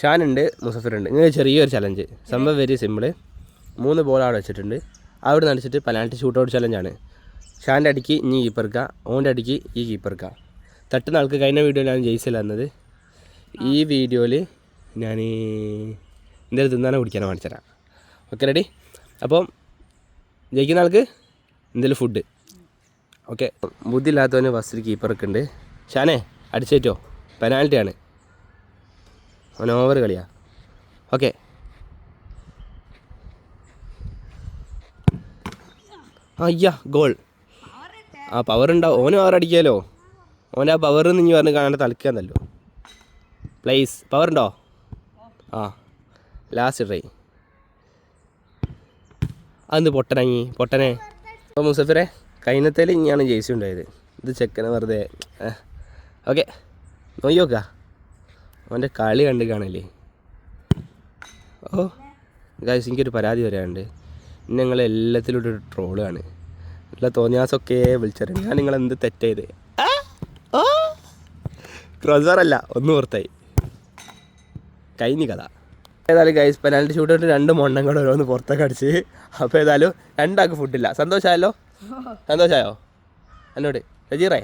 ഷാനുണ്ട് മുസഫറുണ്ട്. ഇങ്ങനെ ചെറിയൊരു ചലഞ്ച് സംഭവം വെരി സിമ്പിൾ മൂന്ന് ബോൾ അവിടെ വെച്ചിട്ടുണ്ട്. അവിടെ നടിച്ചിട്ട് പെനാൽറ്റി ഷൂട്ട് ഔട്ട് ചലഞ്ചാണ് ഷാന്റെ അടിക്ക് ഇനി കീപ്പർക്ക ഓന്റെ അടിക്ക് ഈ കീപ്പർക്ക തട്ടുന്ന ആൾക്ക് കഴിഞ്ഞ വീഡിയോയിലാണ് ജയിച്ചില്ല എന്നത് ഈ വീഡിയോയിൽ ഞാൻ എന്തെങ്കിലും തിന്നാനോ കുടിക്കാനോ കാണിച്ചുതരാം ഓക്കെ റെഡി അപ്പം ജയിക്കുന്ന ആൾക്ക് എന്തെങ്കിലും ഫുഡ് ഓക്കെ ബുദ്ധിയില്ലാത്തവന് ഫസ്റ്റ് കീപ്പറൊക്കെ ഉണ്ട് ഷാനെ അടിച്ചേറ്റോ? പെനാൽറ്റിയാണ് അവൻ ഓവർ കളിയാ. ഓക്കെ അയ്യ ഗോൾ ആ പവർ ഉണ്ടാവും ഓന് പവർ അടിക്കാലോ? ഓന്റെ ആ പവർ ഇനി പറഞ്ഞ് കാണാൻ തളിക്കാന്നല്ലോ പ്ലേസ് പവർ ഉണ്ടോ? ആ. ലാസ്റ്റ് ട്രൈ അതെന്ത് പൊട്ടനങ്ങി പൊട്ടനെ. അപ്പോൾ മുസഫിറെ കൈനത്തേൽ ഇനിയാണ് ജേഴ്സി ഉണ്ടായത്. ഇത് ചെക്കനെ വെറുതെ ഓക്കെ നോക്കി നോക്കുക അവന്റെ കളി കണ്ട് കാണല്ലേ ഓ ഗായ്സ് എനിക്കൊരു പരാതി വരാനുണ്ട് ഞങ്ങൾ എല്ലാത്തിലും ഒരു ട്രോളാണ് നല്ല തോന്നിയാസൊക്കെ വിളിച്ചറിയാം ഞാൻ നിങ്ങൾ എന്ത് തെറ്റേത് ക്രോസറല്ല ഒന്ന് പുറത്തായി. കഴിഞ്ഞ കഥ. ഏതായാലും ഗൈസ് പെനാൽറ്റി ഷൂട്ടിട്ട് രണ്ട് മൊണ്ണം കൂടെ ഓരോന്ന് പുറത്തൊക്കെ അടിച്ച്. അപ്പോൾ ഏതായാലും രണ്ടാൾക്ക് ഫുഡില്ല സന്തോഷമായല്ലോ? സന്തോഷമായോ? എന്നോട് രജീറേ